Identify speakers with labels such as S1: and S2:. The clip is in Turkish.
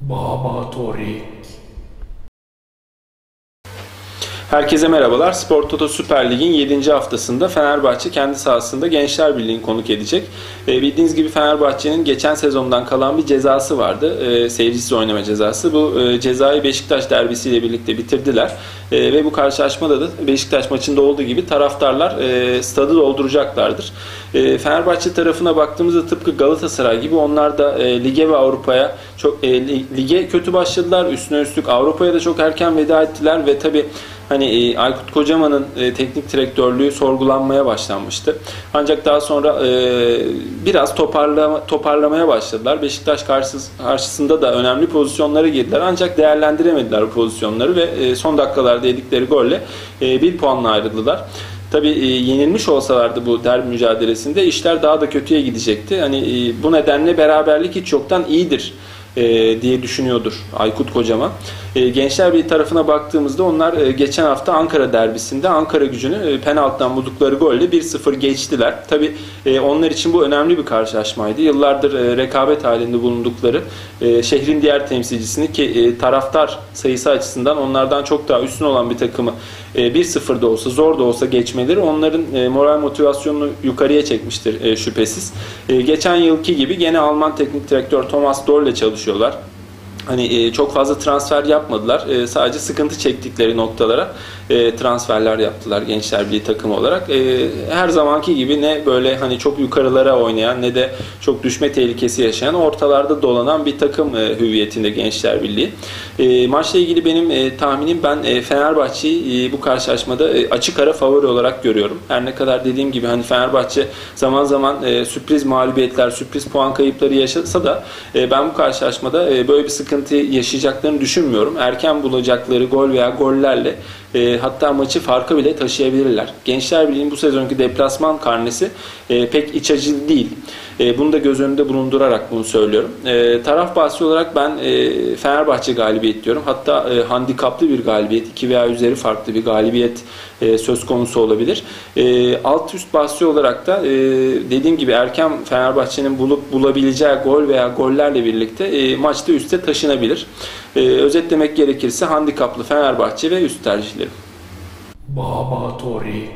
S1: Baba Torik.
S2: Herkese merhabalar. Spor Toto Süper Lig'in 7. haftasında Fenerbahçe kendi sahasında Gençler Birliği'ni konuk edecek. E, bildiğiniz gibi Fenerbahçe'nin geçen sezondan kalan bir cezası vardı. E, seyircisiz oynama cezası. Bu e, cezayı Beşiktaş derbisiyle birlikte bitirdiler. E, ve bu karşılaşmada da Beşiktaş maçında olduğu gibi taraftarlar e, stadı dolduracaklardır. E, Fenerbahçe tarafına baktığımızda tıpkı Galatasaray gibi onlar da e, lige ve Avrupa'ya çok e, lige kötü başladılar. Üstüne üstlük Avrupa'ya da çok erken veda ettiler ve tabi hani e, Aykut Kocaman'ın e, teknik direktörlüğü sorgulanmaya başlanmıştı. Ancak daha sonra e, biraz toparlama, toparlamaya başladılar. Beşiktaş karşıs, karşısında da önemli pozisyonlara girdiler. Ancak değerlendiremediler bu pozisyonları ve e, son dakikalarda yedikleri golle e, bir puanla ayrıldılar. Tabii e, yenilmiş olsalardı bu derbi mücadelesinde işler daha da kötüye gidecekti. Hani e, bu nedenle beraberlik hiç yoktan iyidir e, diye düşünüyordur Aykut Kocaman. E, Gençler bir tarafına baktığımızda onlar e, geçen hafta Ankara derbisinde Ankara gücünü e, penaltıdan buldukları golle 1-0 geçtiler. Tabi e, onlar için bu önemli bir karşılaşmaydı. Yıllardır e, rekabet halinde bulundukları e, şehrin diğer temsilcisini ki e, taraftar sayısı açısından onlardan çok daha üstün olan bir takımı e, 1-0 da olsa zor da olsa geçmeleri onların e, moral motivasyonunu yukarıya çekmiştir e, şüphesiz. E, geçen yılki gibi gene Alman teknik direktör Thomas Doll ile çalışıyorlar. Hani e, çok fazla transfer yapmadılar. E, sadece sıkıntı çektikleri noktalara e, transferler yaptılar Gençler Birliği takım olarak. E, her zamanki gibi ne böyle hani çok yukarılara oynayan ne de çok düşme tehlikesi yaşayan ortalarda dolanan bir takım e, hüviyetinde Gençler Birliği. E, maçla ilgili benim e, tahminim ben e, Fenerbahçe'yi e, bu karşılaşmada e, açık ara favori olarak görüyorum. Her ne kadar dediğim gibi hani Fenerbahçe zaman zaman e, sürpriz mağlubiyetler, sürpriz puan kayıpları yaşasa da e, ben bu karşılaşmada e, böyle bir sıkıntı yaşayacaklarını düşünmüyorum. Erken bulacakları gol veya gollerle e, hatta maçı farkı bile taşıyabilirler. Gençler Birliği'nin bu sezonki deplasman karnesi e, pek iç acı değil. E, bunu da göz önünde bulundurarak bunu söylüyorum. E, taraf bahsi olarak ben e, Fenerbahçe galibiyet diyorum. Hatta e, handikaplı bir galibiyet, 2 veya üzeri farklı bir galibiyet e, söz konusu olabilir. E, alt üst bahsi olarak da e, dediğim gibi erken Fenerbahçe'nin bulup bulabileceği gol veya gollerle birlikte e, maçta üste taşınabilir. E, özetlemek gerekirse handikaplı Fenerbahçe ve üst tercihlerim.
S1: Baba Torik.